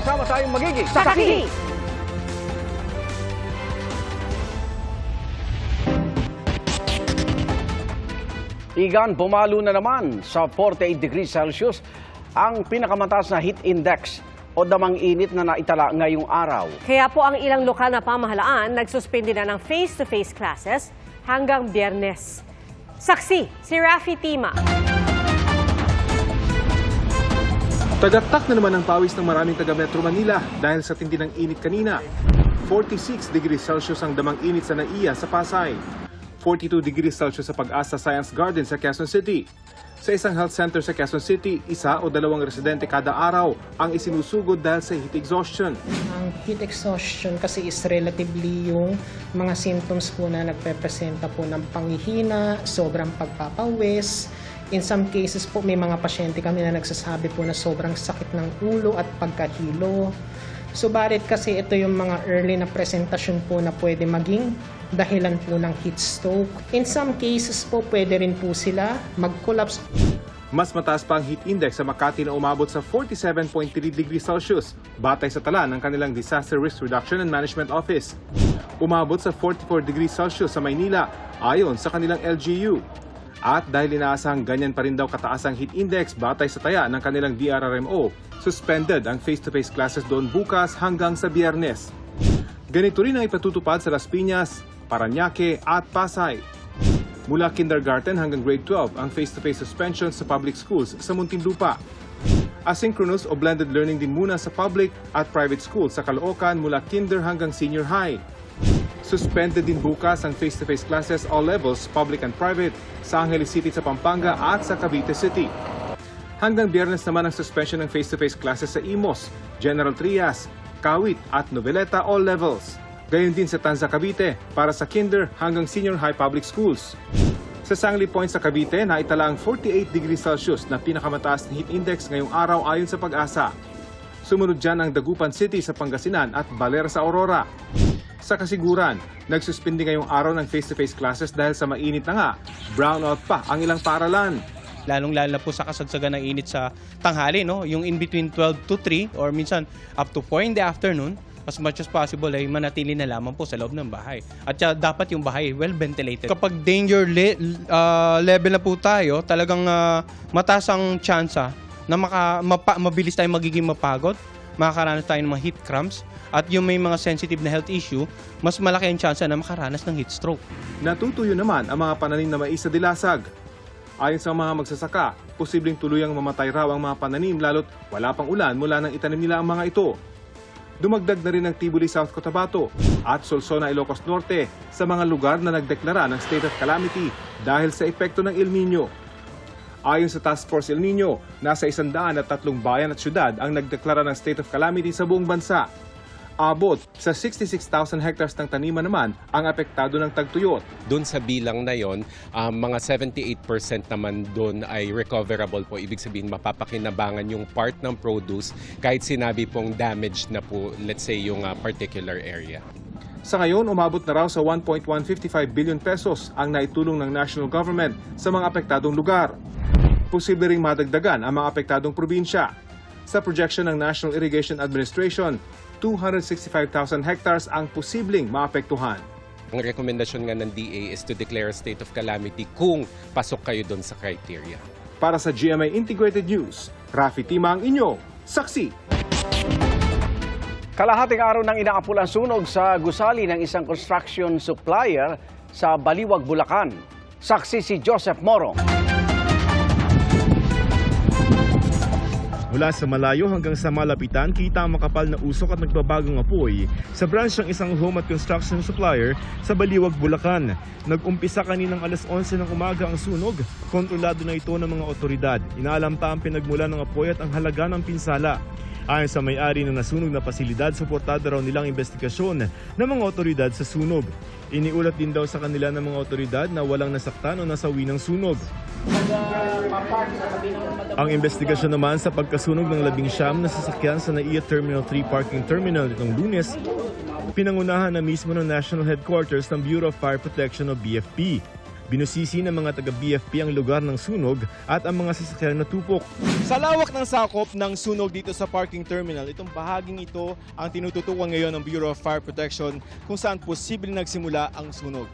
Sama-sama tayong magiging Sakaki! Igan, pumalo na naman sa 48 degrees Celsius ang pinakamataas na heat index o damang init na naitala ngayong araw. Kaya po ang ilang lokal na pamahalaan nagsuspindi na ng face-to-face classes hanggang biyernes. Saksi, si Rafi Tima. Tagaktak na naman ang pawis ng maraming taga Metro Manila dahil sa tindi ng init kanina. 46 degrees Celsius ang damang init sa Naiya sa Pasay. 42 degrees Celsius sa Pag-asa Science Garden sa Quezon City. Sa isang health center sa Quezon City, isa o dalawang residente kada araw ang isinusugod dahil sa heat exhaustion. Ang heat exhaustion kasi is relatively yung mga symptoms po na nagpepresenta po ng pangihina, sobrang pagpapawis. In some cases po may mga pasyente kami na nagsasabi po na sobrang sakit ng ulo at pagkahilo. Subalit kasi ito yung mga early na presentasyon po na pwede maging dahilan po ng heat stroke. In some cases po pwede rin po sila mag-collapse Mas mataas pa ang heat index sa Makati na umabot sa 47.3 degrees Celsius batay sa tala ng kanilang Disaster Risk Reduction and Management Office. Umabot sa 44 degrees Celsius sa Maynila ayon sa kanilang LGU. At dahil inaasahang ganyan pa rin daw kataas ang heat index batay sa taya ng kanilang DRRMO, suspended ang face-to-face classes doon bukas hanggang sa biyernes. Ganito rin ang ipatutupad sa Las Piñas, Paranaque at Pasay. Mula kindergarten hanggang grade 12 ang face-to-face suspension sa public schools sa Muntinlupa. Asynchronous o blended learning din muna sa public at private schools sa Caloocan mula kinder hanggang senior high. Suspended din bukas ang face-to-face classes all levels, public and private, sa Angeles City sa Pampanga at sa Cavite City. Hanggang biyernes naman ang suspension ng face-to-face classes sa Imos, General Trias, Kawit at Noveleta all levels. Gayon din sa Tanza Cavite para sa kinder hanggang senior high public schools. Sa Sangli Point sa Cavite, naitala ang 48 degrees Celsius na pinakamataas na heat index ngayong araw ayon sa pag-asa. Sumunod dyan ang Dagupan City sa Pangasinan at Balera sa Aurora. Sa kasiguran, nagsuspindi ngayong araw ng face-to-face classes dahil sa mainit na nga, brownout pa ang ilang paaralan. lalong-lalo na po sa kasagsagan ng init sa tanghali, no? Yung in between 12 to 3 or minsan up to 4 in the afternoon, as much as possible ay manatili na lamang po sa loob ng bahay. At uh, dapat yung bahay well ventilated. Kapag danger le- uh, level na po tayo, talagang uh, mataas ang tsansa na maka, mapa, mabilis tayong magiging mapagod, makakaranas tayo ng mga heat cramps, at yung may mga sensitive na health issue, mas malaki ang tsansa na makaranas ng heat stroke. Natutuyo naman ang mga pananim na mais sa dilasag. Ayon sa mga magsasaka, posibleng tuluyang mamatay raw ang mga pananim lalo't wala pang ulan mula nang itanim nila ang mga ito. Dumagdag na rin ang Tibuli South Cotabato at Solsona Ilocos Norte sa mga lugar na nagdeklara ng state of calamity dahil sa epekto ng El Nino. Ayon sa Task Force El Nino, nasa isandaan at tatlong bayan at syudad ang nagdeklara ng state of calamity sa buong bansa. Abot sa 66,000 hectares ng taniman naman ang apektado ng tagtuyot. Doon sa bilang na yon, um, mga 78% naman doon ay recoverable po. Ibig sabihin, mapapakinabangan yung part ng produce kahit sinabi pong damaged na po, let's say, yung uh, particular area. Sa ngayon, umabot na raw sa 1.155 billion pesos ang naitulong ng national government sa mga apektadong lugar. Posible ring madagdagan ang mga apektadong probinsya. Sa projection ng National Irrigation Administration, 265,000 hectares ang posibleng maapektuhan. Ang rekomendasyon nga ng DA is to declare a state of calamity kung pasok kayo doon sa criteria. Para sa GMA Integrated News, Rafi Tima ang inyong saksi. Kalahating araw nang inaapul ang sunog sa gusali ng isang construction supplier sa Baliwag, Bulacan. Saksi si Joseph Moro. Mula sa malayo hanggang sa malapitan, kita ang makapal na usok at nagbabagong apoy sa branch ng isang home at construction supplier sa Baliwag, Bulacan. Nag-umpisa kaninang alas 11 ng umaga ang sunog. Kontrolado na ito ng mga otoridad. Inaalam pa ang pinagmula ng apoy at ang halaga ng pinsala. Ayon sa may-ari ng nasunog na pasilidad, suportado raw nilang investigasyon ng mga otoridad sa sunog. Iniulat din daw sa kanila ng mga otoridad na walang nasaktan o nasawi ng sunog. Ang investigasyon naman sa pagkasunog ng labing siyam na sasakyan sa NAIA Terminal 3 Parking Terminal nitong lunes, pinangunahan na mismo ng National Headquarters ng Bureau of Fire Protection o BFP. Binusisi ng mga taga-BFP ang lugar ng sunog at ang mga sasakyan na tupok. Sa lawak ng sakop ng sunog dito sa parking terminal, itong bahaging ito ang tinututukan ngayon ng Bureau of Fire Protection kung saan posibleng nagsimula ang sunog.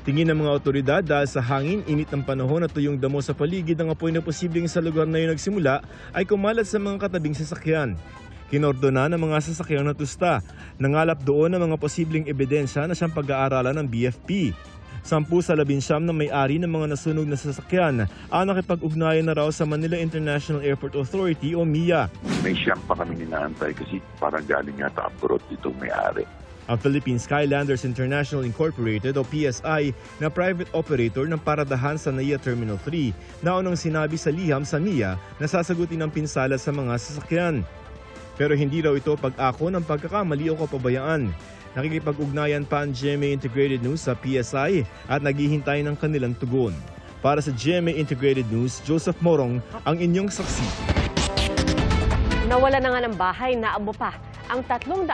Tingin ng mga otoridad dahil sa hangin, init ng panahon at tuyong damo sa paligid ng apoy na posibleng sa lugar na yun nagsimula ay kumalat sa mga katabing sasakyan. Kinordona ng mga sasakyang natusta. Nangalap doon ang mga posibleng ebidensya na siyang pag-aaralan ng BFP. Sampu sa labinsyam na may-ari ng mga nasunog na sasakyan ang nakipag-ugnayan na raw sa Manila International Airport Authority o MIA. may siyang pa kami inaantay kasi parang galing yata abroad itong may-ari. Ang Philippine Skylanders International Incorporated o PSI na private operator ng paradahan sa NAIA Terminal 3 na unang sinabi sa liham sa MIA na sasagutin ang pinsala sa mga sasakyan. Pero hindi raw ito pag-ako ng pagkakamali o kapabayaan. Nakikipag-ugnayan pa ang GMA Integrated News sa PSI at naghihintay ng kanilang tugon. Para sa GMA Integrated News, Joseph Morong ang inyong saksi. Nawala na nga ng bahay na abo pa ang 300,000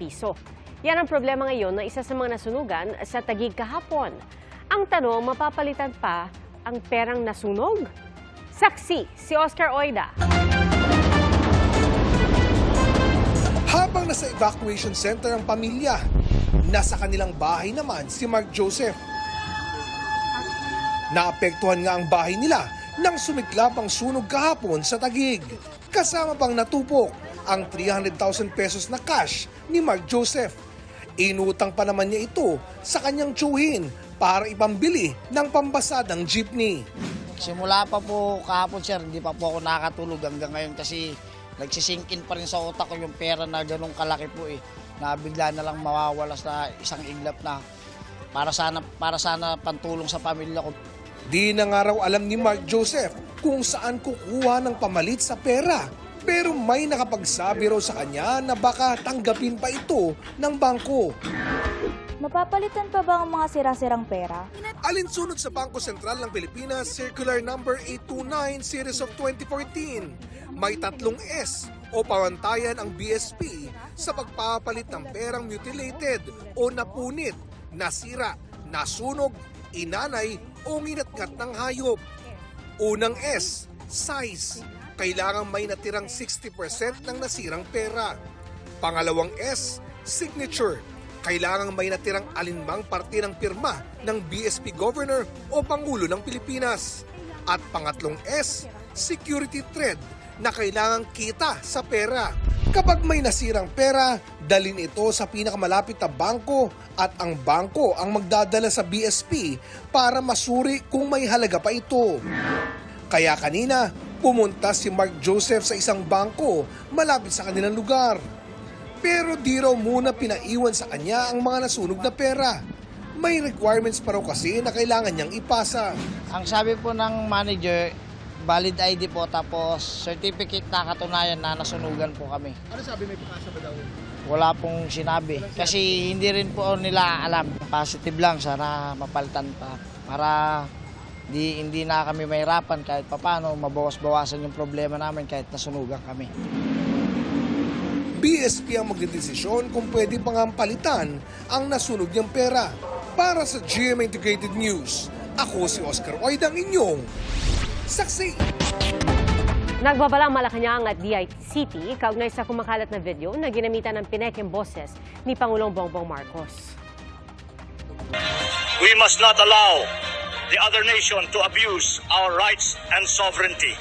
piso. Yan ang problema ngayon ng isa sa mga nasunugan sa Tagig kahapon. Ang tanong, mapapalitan pa ang perang nasunog? Saksi, si Oscar Oida. Habang nasa evacuation center ang pamilya, nasa kanilang bahay naman si Mark Joseph. Naapektuhan nga ang bahay nila nang sumiklab ang sunog kahapon sa Tagig. Kasama pang natupok ang 300,000 pesos na cash ni Mark Joseph. Inutang pa naman niya ito sa kanyang tsuhin para ipambili ng pambasadang jeepney. Simula pa po kahapon sir, hindi pa po ako nakakatulog hanggang ngayon kasi nagsisinkin pa rin sa utak ko yung pera na ganun kalaki po eh. Na bigla na lang mawawala sa isang iglap na para sana para sana pantulong sa pamilya ko. Di na nga raw alam ni Mark Joseph kung saan kukuha ng pamalit sa pera. Pero may nakapagsabi raw sa kanya na baka tanggapin pa ito ng bangko. Mapapalitan pa ba ang mga sira-sirang pera? Alinsunod sa Bangko Sentral ng Pilipinas Circular Number 829 Series of 2014, may tatlong S o pamantayan ang BSP sa pagpapalit ng perang mutilated o napunit, nasira, nasunog, inanay o nginatngat ng hayop. Unang S, size. Kailangang may natirang 60% ng nasirang pera. Pangalawang S, signature. Kailangang may natirang alinmang parte ng pirma ng BSP Governor o Pangulo ng Pilipinas. At pangatlong S, security thread na kailangang kita sa pera. Kapag may nasirang pera, dalin ito sa pinakamalapit na bangko at ang bangko ang magdadala sa BSP para masuri kung may halaga pa ito. Kaya kanina, pumunta si Mark Joseph sa isang bangko malapit sa kanilang lugar. Pero di raw muna pinaiwan sa kanya ang mga nasunog na pera. May requirements pa raw kasi na kailangan niyang ipasa. Ang sabi po ng manager, valid ID po tapos certificate na katunayan na nasunugan po kami. Ano sabi may pasa ba daw? Wala pong sinabi kasi hindi rin po nila alam. Positive lang sana mapalitan pa para di hindi na kami mahirapan kahit papano mabawas-bawasan yung problema namin kahit nasunugan kami. BSP ang magdedesisyon kung pwede pa nga palitan ang nasunog niyang pera. Para sa GMA Integrated News, ako si Oscar Oidang inyong saksi. Nagbabalang Malacanang at DICT kaugnay sa kumakalat na video na ginamitan ng pineking boses ni Pangulong Bongbong Marcos. We must not allow the other nation to abuse our rights and sovereignty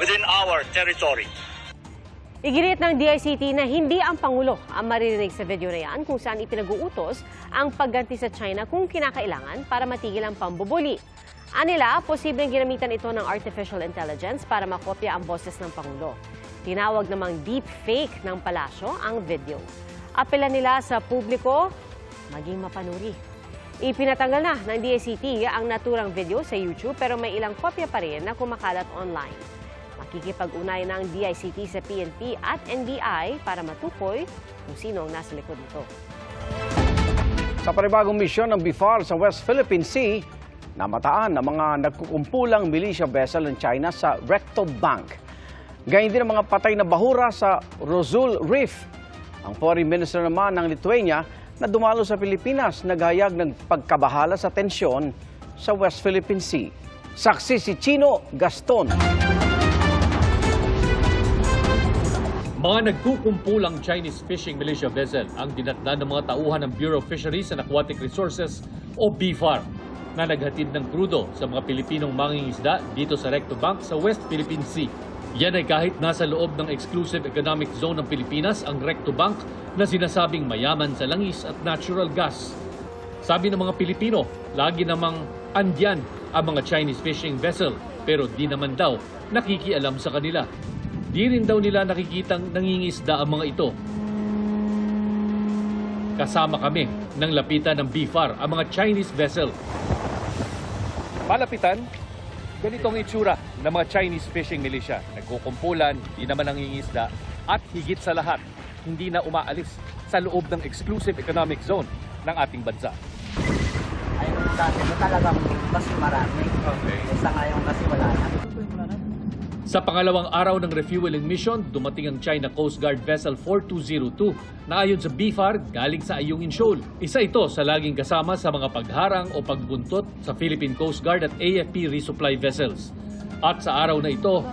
within our territory. Iginiit ng DICT na hindi ang Pangulo ang maririnig sa video na yan kung saan ipinag-uutos ang pagganti sa China kung kinakailangan para matigil ang pambubuli. Anila, posibleng ginamitan ito ng artificial intelligence para makopya ang boses ng Pangulo. Tinawag namang deep fake ng palasyo ang video. Apela nila sa publiko, maging mapanuri. Ipinatanggal na ng DICT ang naturang video sa YouTube pero may ilang kopya pa rin na kumakalat online. Makikipag-unay ng DICT sa PNP at NBI para matukoy kung sino ang nasa likod nito. Sa panibagong misyon ng BIFAR sa West Philippine Sea, namataan ang mga nagkukumpulang militia vessel ng China sa Recto Bank. Gayun din ang mga patay na bahura sa Rosul Reef. Ang foreign minister naman ng Lithuania na dumalo sa Pilipinas naghayag ng pagkabahala sa tensyon sa West Philippine Sea. Saksi si Chino Gaston. Mga nagkukumpulang Chinese fishing militia vessel ang dinatnan ng mga tauhan ng Bureau of Fisheries and Aquatic Resources o BFAR na naghatid ng krudo sa mga Pilipinong mangingisda dito sa Recto Bank sa West Philippine Sea. Yan ay kahit nasa loob ng exclusive economic zone ng Pilipinas ang Recto Bank na sinasabing mayaman sa langis at natural gas. Sabi ng mga Pilipino, lagi namang andyan ang mga Chinese fishing vessel pero di naman daw nakikialam sa kanila. Di rin daw nila nakikitang nangingisda ang mga ito. Kasama kami ng lapitan ng BFAR, ang mga Chinese vessel. Palapitan, ganito ang itsura ng mga Chinese fishing militia. Nagkukumpulan, di naman nangingisda, at higit sa lahat, hindi na umaalis sa loob ng exclusive economic zone ng ating bansa. Ayun dati mo talagang mas marami. Okay. Sa ngayon kasi wala na. Sa pangalawang araw ng refueling mission, dumating ang China Coast Guard Vessel 4202 na ayon sa BFAR galing sa Ayungin Shoal. Isa ito sa laging kasama sa mga pagharang o pagbuntot sa Philippine Coast Guard at AFP resupply vessels. At sa araw na ito,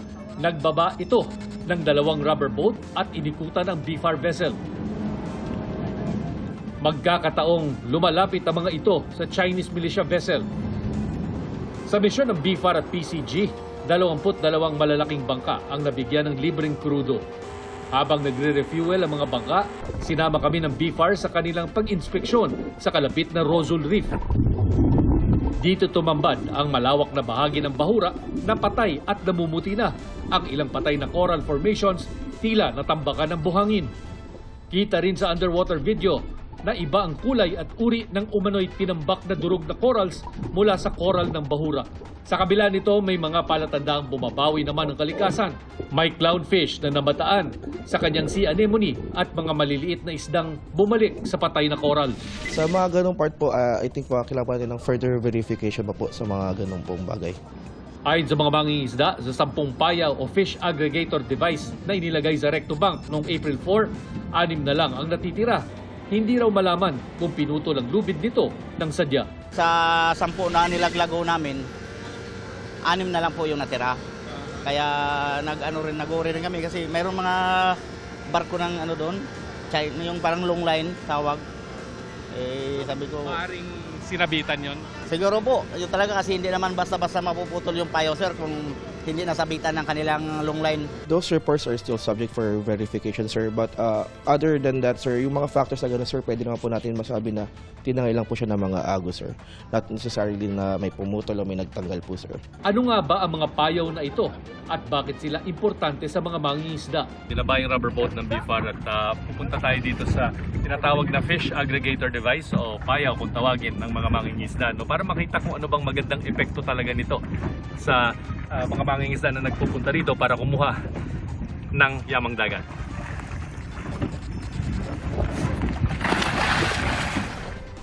nagbaba ito ng dalawang rubber boat at inikutan ang BFAR vessel. Magkakataong lumalapit ang mga ito sa Chinese militia vessel sa misyon ng BFAR at PCG, 22 malalaking bangka ang nabigyan ng libreng krudo. Habang nagre-refuel ang mga bangka, sinama kami ng BFAR sa kanilang pag-inspeksyon sa kalapit na Rosul Reef. Dito tumambad ang malawak na bahagi ng bahura na patay at namumuti na. Ang ilang patay na coral formations tila natambakan ng buhangin. Kita rin sa underwater video na iba ang kulay at uri ng umano'y tinambak na durog na corals mula sa coral ng bahura. Sa kabila nito, may mga palatandaang bumabawi naman ng kalikasan. May clownfish na namataan sa kanyang sea anemone at mga maliliit na isdang bumalik sa patay na coral. Sa mga ganong part po, ah, I think kailangan pa natin ng further verification pa po sa mga ganong pong bagay. Ayon sa mga mangingisda, sa sampung payaw o fish aggregator device na inilagay sa Recto Bank noong April 4, anim na lang ang natitira. Hindi raw malaman kung pinutol ang lubid nito ng sadya. Sa sampu na nilaglago namin, anim na lang po yung natira. Kaya nag-ano rin, nag-worry rin kami kasi mayroong mga barko ng ano doon, Chi- yung parang long line, tawag. Eh, sabi ko, Maaring sinabitan yon. siguro po, yun talaga kasi hindi naman basta-basta mapuputol yung payo, sir, kung hindi nasabitan ng kanilang long line. Those reports are still subject for verification, sir. But uh, other than that, sir, yung mga factors na gano'n, sir, pwede naman po natin masabi na tinangay lang po siya ng mga agos, sir. Not necessarily na may pumutol o may nagtanggal po, sir. Ano nga ba ang mga payaw na ito at bakit sila importante sa mga mangingisda? Binaba yung rubber boat ng BFAR at uh, pupunta tayo dito sa tinatawag na fish aggregator device o payaw kung tawagin ng mga mangingisda no? para makita kung ano bang magandang epekto talaga nito sa uh, mga mangingisda na nagpupunta rito para kumuha ng yamang dagat.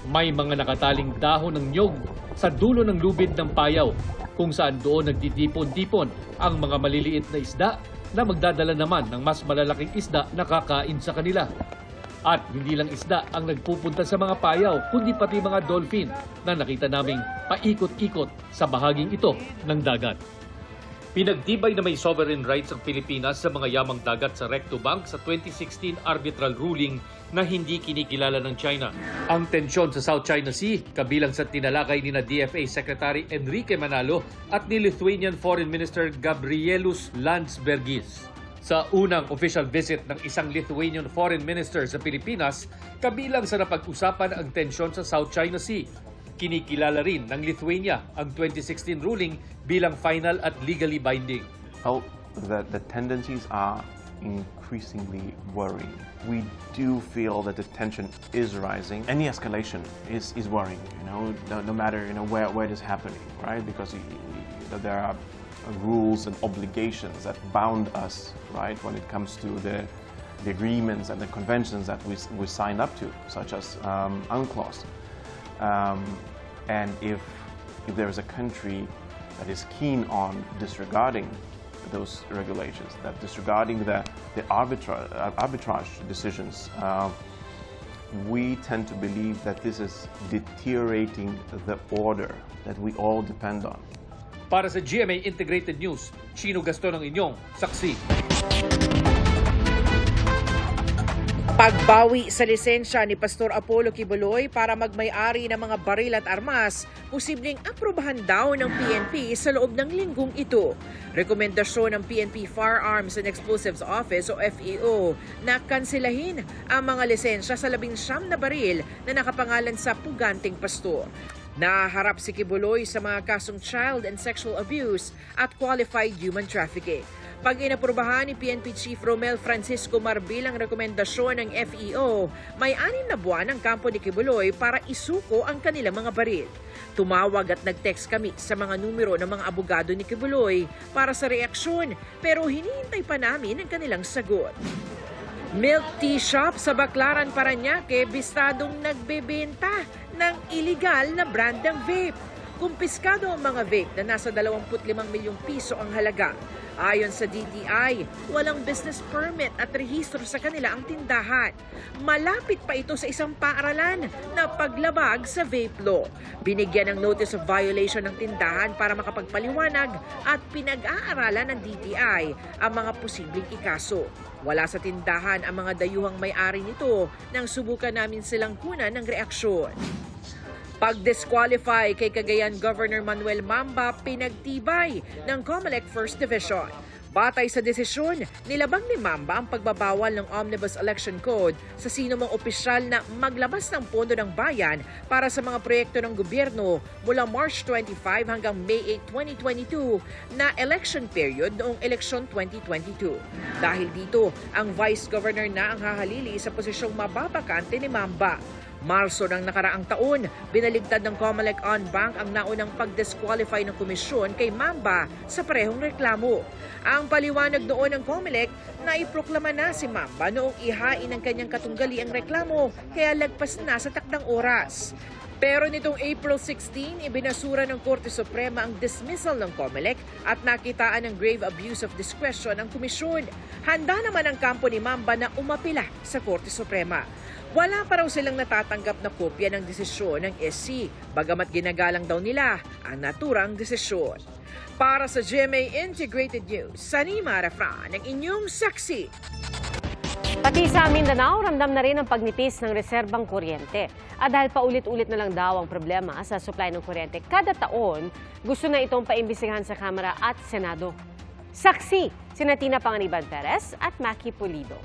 May mga nakataling dahon ng nyog sa dulo ng lubid ng payaw kung saan doon nagtitipon-tipon ang mga maliliit na isda na magdadala naman ng mas malalaking isda na kakain sa kanila. At hindi lang isda ang nagpupunta sa mga payaw, kundi pati mga dolphin na nakita naming paikot-ikot sa bahaging ito ng dagat. Pinagtibay na may sovereign rights ang Pilipinas sa mga yamang dagat sa Recto Bank sa 2016 arbitral ruling na hindi kinikilala ng China. Ang tensyon sa South China Sea, kabilang sa tinalakay ni na DFA Secretary Enrique Manalo at ni Lithuanian Foreign Minister Gabrielus Landsbergis. Sa unang official visit ng isang Lithuanian Foreign Minister sa Pilipinas, kabilang sa napag-usapan ang tensyon sa South China Sea. Kinikilala rin ng Lithuania ang 2016 ruling bilang final at legally binding. felt that the tendencies are increasingly worrying. We do feel that the tension is rising. Any escalation is, is worrying, you know, no, no matter you know where, where it is happening, right? Because y- y- there are rules and obligations that bound us, right, when it comes to the the agreements and the conventions that we, we sign up to, such as um, UNCLOS. Um, and if, if there is a country that is keen on disregarding those regulations, that disregarding the, the arbitra- arbitrage decisions, uh, we tend to believe that this is deteriorating the order that we all depend on. Para sa GMA Integrated News, Chino Gaston inyong saksi. Pagbawi sa lisensya ni Pastor Apollo Kibuloy para magmay-ari ng mga baril at armas, posibleng aprobahan daw ng PNP sa loob ng linggong ito. Rekomendasyon ng PNP Firearms and Explosives Office o FEO na kansilahin ang mga lisensya sa labing siyam na baril na nakapangalan sa puganting pastor. Naharap si Kibuloy sa mga kasong child and sexual abuse at qualified human trafficking. Pag inaprubahan ni PNP Chief Romel Francisco Marbil ang rekomendasyon ng FEO, may anim na buwan ang kampo ni Kibuloy para isuko ang kanilang mga baril. Tumawag at nag-text kami sa mga numero ng mga abogado ni Kibuloy para sa reaksyon pero hinihintay pa namin ang kanilang sagot. Milk tea shop sa Baclaran, Paranaque, bistadong nagbebenta ng illegal na brand ng vape. Kumpiskado ang mga vape na nasa 25 milyong piso ang halaga. Ayon sa DTI, walang business permit at rehistro sa kanila ang tindahan. Malapit pa ito sa isang paaralan na paglabag sa vape law. Binigyan ng notice of violation ng tindahan para makapagpaliwanag at pinag-aaralan ng DTI ang mga posibleng ikaso. Wala sa tindahan ang mga dayuhang may-ari nito nang subukan namin silang kunan ng reaksyon. Pag-disqualify kay Cagayan Governor Manuel Mamba pinagtibay ng COMELEC First Division. Batay sa desisyon, nilabang ni Mamba ang pagbabawal ng Omnibus Election Code sa sino mang opisyal na maglabas ng pondo ng bayan para sa mga proyekto ng gobyerno mula March 25 hanggang May 8, 2022 na election period noong eleksyon 2022. Dahil dito, ang Vice Governor na ang hahalili sa posisyong mababakante ni Mamba. Marso ng nakaraang taon, binaligtad ng Comelec on Bank ang naunang pag-disqualify ng komisyon kay Mamba sa parehong reklamo. Ang paliwanag noon ng Comelec na iproklama na si Mamba noong ihain ng kanyang katunggali ang reklamo kaya lagpas na sa takdang oras. Pero nitong April 16, ibinasura ng Korte Suprema ang dismissal ng COMELEC at nakitaan ng grave abuse of discretion ang komisyon. Handa naman ang kampo ni Mamba na umapila sa Korte Suprema. Wala pa raw silang natatanggap na kopya ng desisyon ng SC, bagamat ginagalang daw nila ang naturang desisyon. Para sa GMA Integrated News, Sanima Refran, ang inyong saksi. Pati sa Mindanao, ramdam na rin ang pagnipis ng reserbang kuryente. At dahil paulit-ulit na lang daw ang problema sa supply ng kuryente kada taon, gusto na itong paimbisihan sa Kamara at Senado. Saksi, sina Tina Panganiban Perez at Maki Pulido.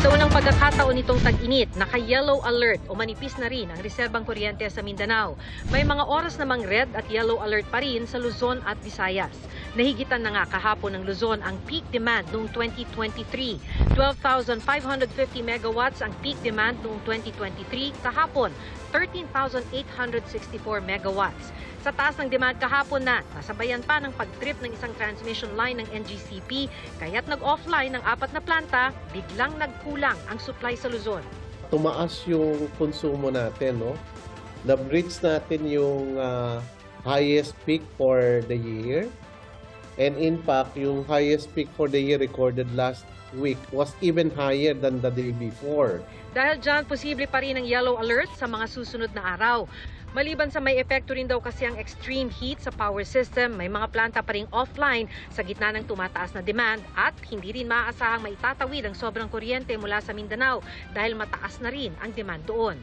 Sa unang pagkakataon nitong tag-init, naka-yellow alert o manipis na rin ang reserbang kuryente sa Mindanao. May mga oras namang red at yellow alert pa rin sa Luzon at Visayas. Nahigitan na nga kahapon ng Luzon ang peak demand noong 2023. 12,550 megawatts ang peak demand noong 2023. Kahapon, 13,864 megawatts. Sa taas ng demand kahapon na, nasabayan pa ng pag-trip ng isang transmission line ng NGCP, kaya't nag-offline ng apat na planta, biglang nagkulang ang supply sa Luzon. tumaas yung konsumo natin, no? Na-breach natin yung ah, highest peak for the year. And in fact, yung highest peak for the year recorded last week was even higher than the day before. Dahil dyan, posible pa rin ang yellow alert sa mga susunod na araw. Maliban sa may epekto rin daw kasi ang extreme heat sa power system, may mga planta pa rin offline sa gitna ng tumataas na demand at hindi rin maaasahang maitatawid ang sobrang kuryente mula sa Mindanao dahil mataas na rin ang demand doon.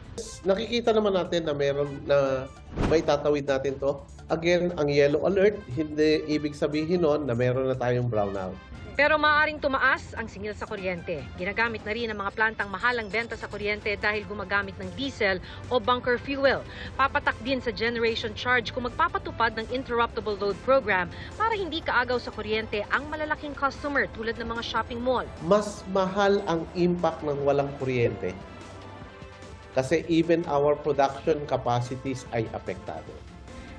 Nakikita naman natin na meron na may tatawid natin to. Again, ang yellow alert, hindi ibig sabihin nun na meron na tayong brownout. Pero maaaring tumaas ang singil sa kuryente. Ginagamit na rin ang mga plantang mahalang benta sa kuryente dahil gumagamit ng diesel o bunker fuel. Papatak din sa generation charge kung magpapatupad ng interruptible load program para hindi kaagaw sa kuryente ang malalaking customer tulad ng mga shopping mall. Mas mahal ang impact ng walang kuryente. Kasi even our production capacities ay apektado.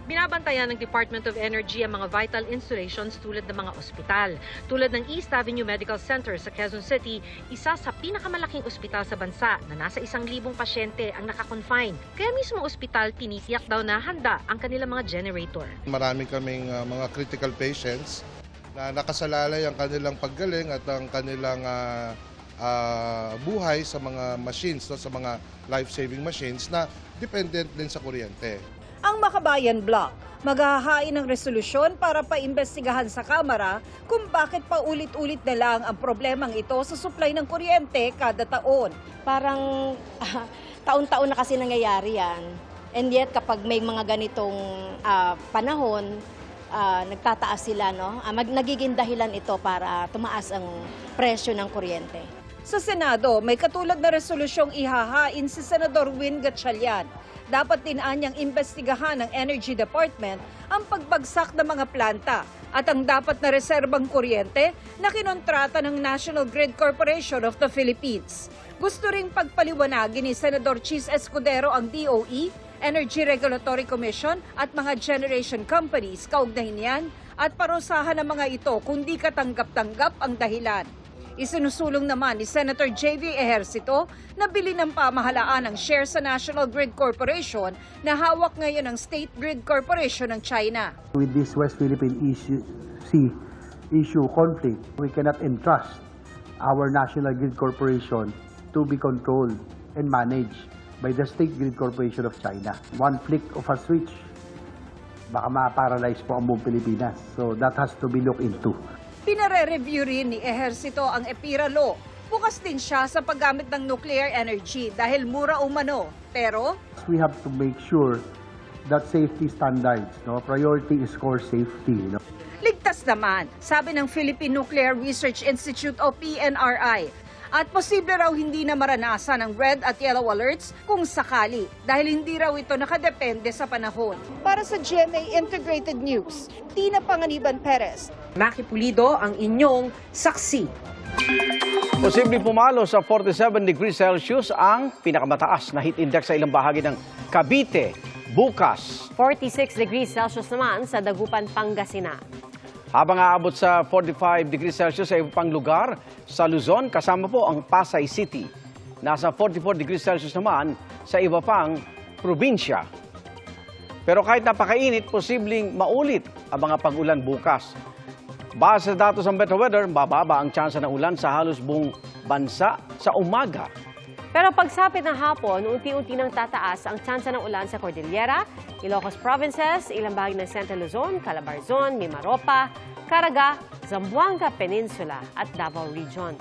Binabantayan ng Department of Energy ang mga vital installations tulad ng mga ospital. Tulad ng East Avenue Medical Center sa Quezon City, isa sa pinakamalaking ospital sa bansa na nasa isang libong pasyente ang nakakonfine. Kaya mismo ospital tinitiyak daw na handa ang kanilang mga generator. Marami kaming uh, mga critical patients na nakasalalay ang kanilang paggaling at ang kanilang uh, ah, buhay sa mga machines, no, sa mga life-saving machines na dependent din sa kuryente. Ang Makabayan Block maghahain ng resolusyon para paimbestigahan sa Kamara kung bakit paulit-ulit na lang ang problemang ito sa supply ng kuryente kada taon. Parang taon-taon na kasi nangyayari yan. And yet kapag may mga ganitong ah, panahon, ah, nagtataas sila, no? Ah, mag, nagiging dahilan ito para tumaas ang presyo ng kuryente. Sa Senado, may katulad na resolusyong ihahain si Senador Win Gatchalian. Dapat din anyang imbestigahan ng Energy Department ang pagbagsak ng mga planta at ang dapat na reserbang kuryente na kinontrata ng National Grid Corporation of the Philippines. Gusto ring pagpaliwanagin ni Senador Chis Escudero ang DOE, Energy Regulatory Commission at mga generation companies kaugnay niyan at parusahan ng mga ito kung di katanggap-tanggap ang dahilan. Isinusulong naman ni Senator J.V. Ejercito na bili ng pamahalaan ang share sa National Grid Corporation na hawak ngayon ng State Grid Corporation ng China. With this West Philippine issue, Sea issue conflict, we cannot entrust our National Grid Corporation to be controlled and managed by the State Grid Corporation of China. One flick of a switch, baka ma-paralyze po ang buong Pilipinas. So that has to be looked into. Pinare-review rin ni Ejercito ang EPIRA Law. Bukas din siya sa paggamit ng nuclear energy dahil mura umano. Pero We have to make sure that safety standards, no? priority is core safety. No? ligtas naman, sabi ng Philippine Nuclear Research Institute o PNRI. At posible raw hindi na maranasan ang red at yellow alerts kung sakali dahil hindi raw ito nakadepende sa panahon. Para sa GMA Integrated News, Tina Panganiban Perez. Maki Pulido ang inyong saksi. Posibleng pumalo sa 47 degrees Celsius ang pinakamataas na heat index sa ilang bahagi ng Cavite bukas. 46 degrees Celsius naman sa Dagupan, Pangasinan. Habang aabot sa 45 degrees Celsius sa iba pang lugar, sa Luzon kasama po ang Pasay City. Nasa 44 degrees Celsius naman sa iba pang probinsya. Pero kahit napakainit, posibleng maulit ang mga pag-ulan bukas. Base sa datos ng Metro Weather, bababa ang tsansa ng ulan sa halos buong bansa sa umaga. Pero pagsapit ng hapon, unti-unti nang tataas ang tsansa ng ulan sa Cordillera, Ilocos Provinces, ilang bahagi ng Central Luzon, Calabarzon, Mimaropa, Caraga, Zamboanga Peninsula at Davao Region.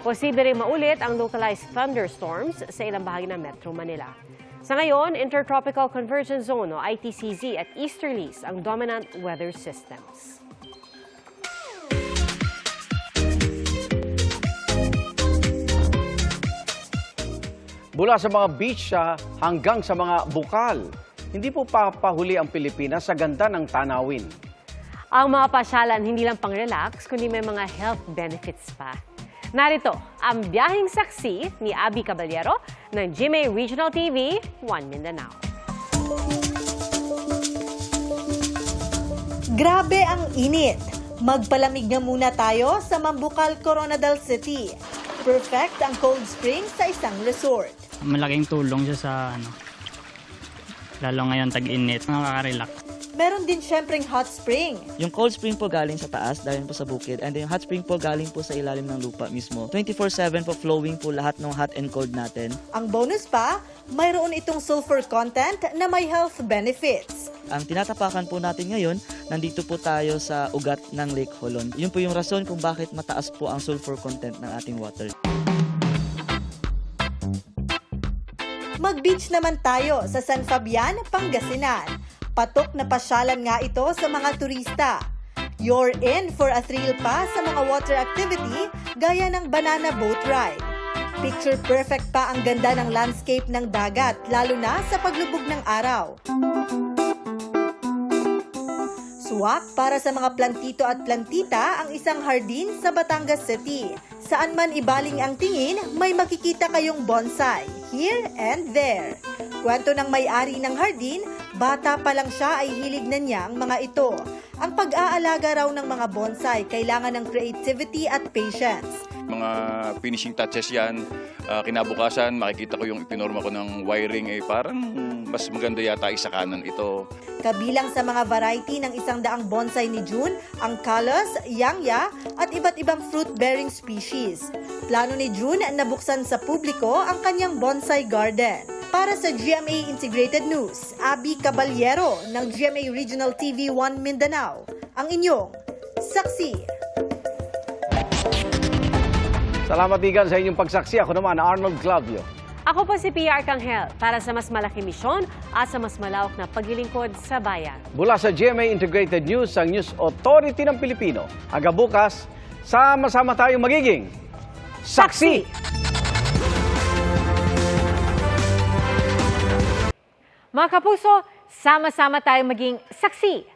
Posible rin maulit ang localized thunderstorms sa ilang bahagi ng Metro Manila. Sa ngayon, Intertropical Convergence Zone o ITCZ at easterlies ang dominant weather systems. Mula sa mga beach sa hanggang sa mga bukal, hindi po papahuli ang Pilipinas sa ganda ng tanawin. Ang mga pasyalan hindi lang pang-relax, kundi may mga health benefits pa. Narito ang biyaheng saksi ni Abby Caballero ng GMA Regional TV, One Mindanao. Grabe ang init. Magpalamig na muna tayo sa Mambukal, Coronadal City. Perfect ang cold spring sa isang resort. malaking tulong siya sa ano, lalo ngayon tag-init, nakaka-relax. Meron din syempreng hot spring. Yung cold spring po galing sa taas, dahil po sa bukid. And then yung hot spring po galing po sa ilalim ng lupa mismo. 24-7 po flowing po lahat ng hot and cold natin. Ang bonus pa, mayroon itong sulfur content na may health benefits. Ang tinatapakan po natin ngayon, nandito po tayo sa ugat ng Lake Holon. Yun po yung rason kung bakit mataas po ang sulfur content ng ating water. Mag-beach naman tayo sa San Fabian, Pangasinan. Patok na pasyalan nga ito sa mga turista. You're in for a thrill pa sa mga water activity gaya ng banana boat ride. Picture perfect pa ang ganda ng landscape ng dagat, lalo na sa paglubog ng araw. Swak para sa mga plantito at plantita ang isang hardin sa Batangas City. Saan man ibaling ang tingin, may makikita kayong bonsai, here and there. Kwento ng may-ari ng hardin, bata pa lang siya ay hilig na niya ang mga ito. Ang pag-aalaga raw ng mga bonsai kailangan ng creativity at patience. Mga finishing touches yan. Ah, kinabukasan, makikita ko yung ipinorma ko ng wiring, eh parang mas maganda yata isa kanan ito. Kabilang sa mga variety ng isang daang bonsai ni June, ang kalos, yangya at iba't ibang fruit-bearing species. Plano ni June na buksan sa publiko ang kanyang bonsai garden. Para sa GMA Integrated News, Abby Caballero ng GMA Regional TV 1 Mindanao, ang inyong saksi. Salamat Igan sa inyong pagsaksi. Ako naman, Arnold Claudio. Ako po si PR Kanghel para sa mas malaki misyon at sa mas malawak na paglilingkod sa bayan. Mula sa GMA Integrated News, ang News Authority ng Pilipino. Hanggang bukas, sama-sama tayong magiging saksi. Mga kapuso, sama-sama tayong maging saksi.